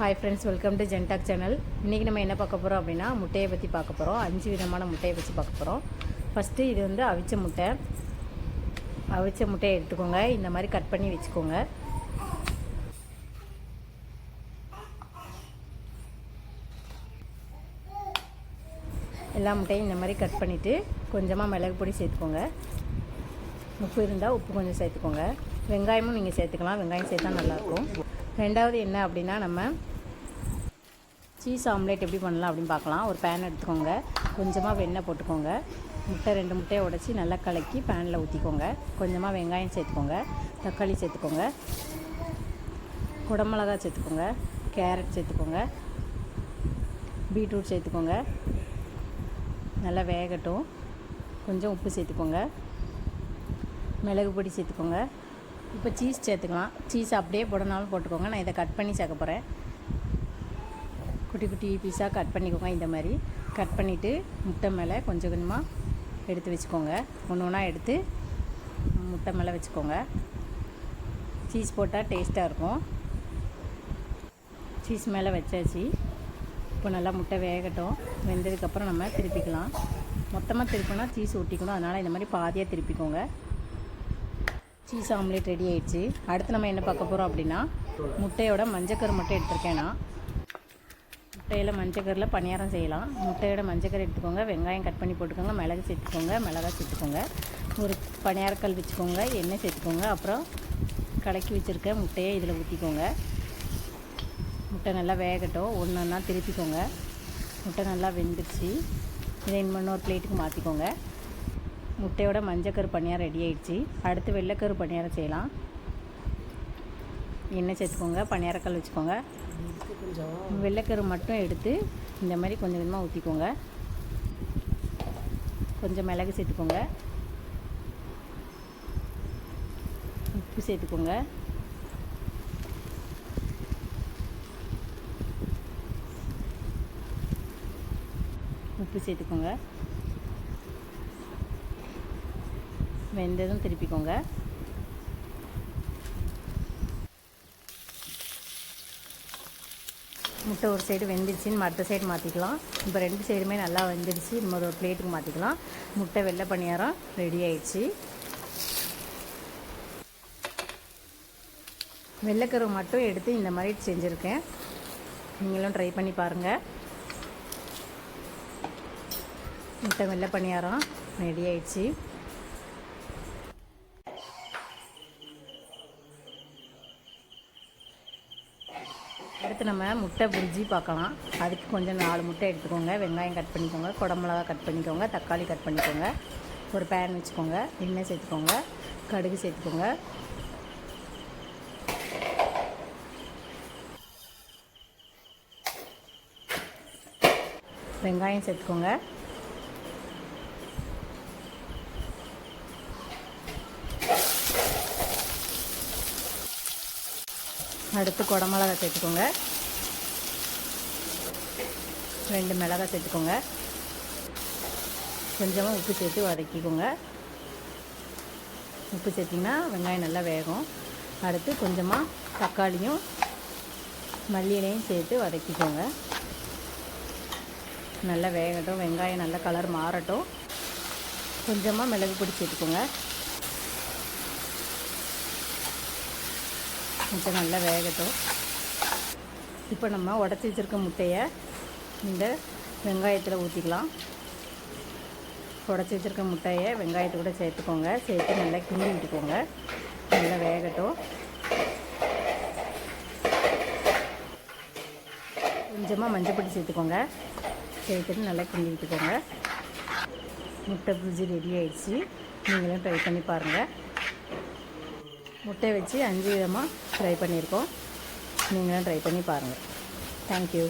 Hi friends welcome to ஜென்டாக் channel இன்றைக்கி நம்ம என்ன பார்க்க போகிறோம் அப்படின்னா முட்டையை பற்றி பார்க்க போகிறோம் அஞ்சு விதமான முட்டையை பற்றி பார்க்க போகிறோம் ஃபஸ்ட்டு இது வந்து அவிச்ச முட்டை. அவிச்ச முட்டையை எடுத்துக்கோங்க. இந்த மாதிரி கட் பண்ணி வச்சுக்கோங்க. எல்லா முட்டையும் இந்த மாதிரி கட் பண்ணிவிட்டு கொஞ்சமாக மிளகு பொடி சேர்த்துக்கோங்க. உப்பு இருந்தால் உப்பு கொஞ்சம் சேர்த்துக்கோங்க. வெங்காயமும் நீங்கள் சேர்த்துக்கலாம். வெங்காயம் சேர்த்தா நல்லாயிருக்கும் ரெண்டாவது என்ன அப்படின்னா நம்ம சீஸ் ஆம்லேட் எப்படி பண்ணலாம் அப்படின்னு பார்க்கலாம். ஒரு பேன் எடுத்துக்கோங்க. கொஞ்சமாக வெண்ணெய் போட்டுக்கோங்க. முட்டை ரெண்டு முட்டையை உடச்சி நல்லா கலக்கி பேனில் ஊற்றிக்கோங்க கொஞ்சமாக வெங்காயம் சேர்த்துக்கோங்க. தக்காளி சேர்த்துக்கோங்க. குடமிளகா சேர்த்துக்கோங்க. கேரட் சேர்த்துக்கோங்க. பீட்ரூட் சேர்த்துக்கோங்க. நல்லா வேகட்டும். கொஞ்சம் உப்பு சேர்த்துக்கோங்க. மிளகு பொடி சேர்த்துக்கோங்க. இப்போ சீஸ் சேர்த்துக்கலாம். சீஸ் அப்படியே போடனாலும் போட்டுக்கோங்க. நான் இதை கட் பண்ணி சேர்க்க போகிறேன் குட்டி குட்டி பீஸாக கட் பண்ணிக்கோங்க. இந்த மாதிரி கட் பண்ணிவிட்டு முட்டை மேலே கொஞ்சம் கொஞ்சமாக எடுத்து வச்சுக்கோங்க. ஒன்று ஒன்றா எடுத்து முட்டை மேலே வச்சுக்கோங்க. சீஸ் போட்டால் டேஸ்ட்டாக இருக்கும். சீஸ் மேலே வச்சாச்சு. இப்போ நல்லா முட்டை வேகட்டும். வெந்ததுக்கப்புறம் நம்ம திருப்பிக்கலாம். மொத்தமாக திருப்பினா சீஸ் ஒட்டிக்கணும் அதனால் இந்த மாதிரி பாதியாக திருப்பிக்கோங்க. சீஸ் ஆம்லேட் ரெடி ஆயிடுச்சு. அடுத்து நம்ம என்ன பார்க்க போகிறோம் அப்படின்னா முட்டையோட மஞ்சக்கரு மட்டும் எடுத்திருக்கேன் நான். முட்டையில் மஞ்சக்கரில் பணியாரம் செய்யலாம். முட்டையோட மஞ்சக்கரு எடுத்துக்கோங்க. வெங்காயம் கட் பண்ணி போட்டுக்கோங்க. மிளகு சேர்த்துக்கோங்க. மிளகா சேர்த்துக்கோங்க. ஒரு பணியாரக்கல் வச்சுக்கோங்க. எண்ணெய் சேர்த்துக்கோங்க. அப்புறம் கலக்கி வச்சுருக்க முட்டையை இதில் ஊற்றிக்கோங்க முட்டை நல்லா வேகட்டும். ஒன்று ஒன்றா திருப்பிக்கோங்க. முட்டை நல்லா வெந்துடுச்சு இதை இன்னொரு பிளேட்டுக்கு மாற்றிக்கோங்க முட்டையோட மஞ்சக்கரு பணியாரம் ரெடி ஆயிடுச்சு. அடுத்து வெள்ளைக்கரு பணியாரம் செய்யலாம். எண்ணெய் சேர்த்துக்கோங்க. பணியாரக்கல் வச்சுக்கோங்க. வெள்ளைக்கரு மட்டும் எடுத்து இந்த மாதிரி கொஞ்சம் கொஞ்சமாக ஊற்றிக்கோங்க கொஞ்சம் மிளகு சேர்த்துக்கோங்க. உப்பு சேர்த்துக்கோங்க. உப்பு சேர்த்துக்கோங்க. வெந்ததும் திருப்பிக்கோங்க. முட்டை ஒரு சைடு வெந்துருச்சின்னு மற்ற சைடு மாற்றிக்கலாம் இப்போ ரெண்டு சைடுமே நல்லா வெந்துருச்சு. நம்ம ஒரு பிளேட்டுக்கு மாற்றிக்கலாம் முட்டை வெள்ளை பணியாரம் ரெடி ஆயிடுச்சு. வெள்ளைக்கருவை மட்டும் எடுத்து இந்த மாதிரி செஞ்சுருக்கேன். நீங்களும் ட்ரை பண்ணி பாருங்கள் முட்டை வெள்ளை பணியாரம் ரெடி ஆயிடுச்சு. அடுத்து நம்ம முட்டை புரிஜி பார்க்கலாம். அதுக்கு கொஞ்சம் நாலு முட்டை எடுத்துக்கோங்க. வெங்காயம் கட் பண்ணிக்கோங்க. குடமிளகா கட் பண்ணிக்கோங்க. தக்காளி கட் பண்ணிக்கோங்க. ஒரு பேன் வச்சுக்கோங்க. எண்ணெய் சேர்த்துக்கோங்க. கடுகு சேர்த்துக்கோங்க. வெங்காயம் சேர்த்துக்கோங்க. அடுத்து குடமிளகா சேர்த்துக்கோங்க. ரெண்டு மிளகா சேர்த்துக்கோங்க. கொஞ்சமாக உப்பு சேர்த்து வதக்கிக்கோங்க. உப்பு சேர்த்திங்கன்னா வெங்காயம் நல்லா வேகும். அடுத்து கொஞ்சமாக தக்காளியும் மல்லியிலையும் சேர்த்து வதக்கிக்கோங்க. நல்லா வேகட்டும். வெங்காயம் நல்லா கலர் மாறட்டும். கொஞ்சமாக மிளகு பொடி சேர்த்துக்கோங்க. முட்டை நல்லா வேகட்டும். இப்போ நம்ம உடச்சி வச்சுருக்க முட்டையை இந்த வெங்காயத்தில் ஊற்றிக்கலாம் உடச்சி வச்சுருக்க முட்டையை வெங்காயத்தை கூட சேர்த்துக்கோங்க. சேர்த்து நல்லா கிண்டி விட்டுக்கோங்க. நல்லா வேகட்டும். கொஞ்சமாக மஞ்சப்பொடி சேர்த்துக்கோங்க. சேர்த்துட்டு நல்லா கிண்டி விட்டுக்கோங்க. முட்டை பூஜி ரெடி ஆயிடுச்சு. நீங்களும் ட்ரை பண்ணி பாருங்கள் முட்டை வச்சு அஞ்சு விதமாக ட்ரை பண்ணியிருக்கோம். நீங்களும் ட்ரை பண்ணி பாருங்கள் தேங்க்யூ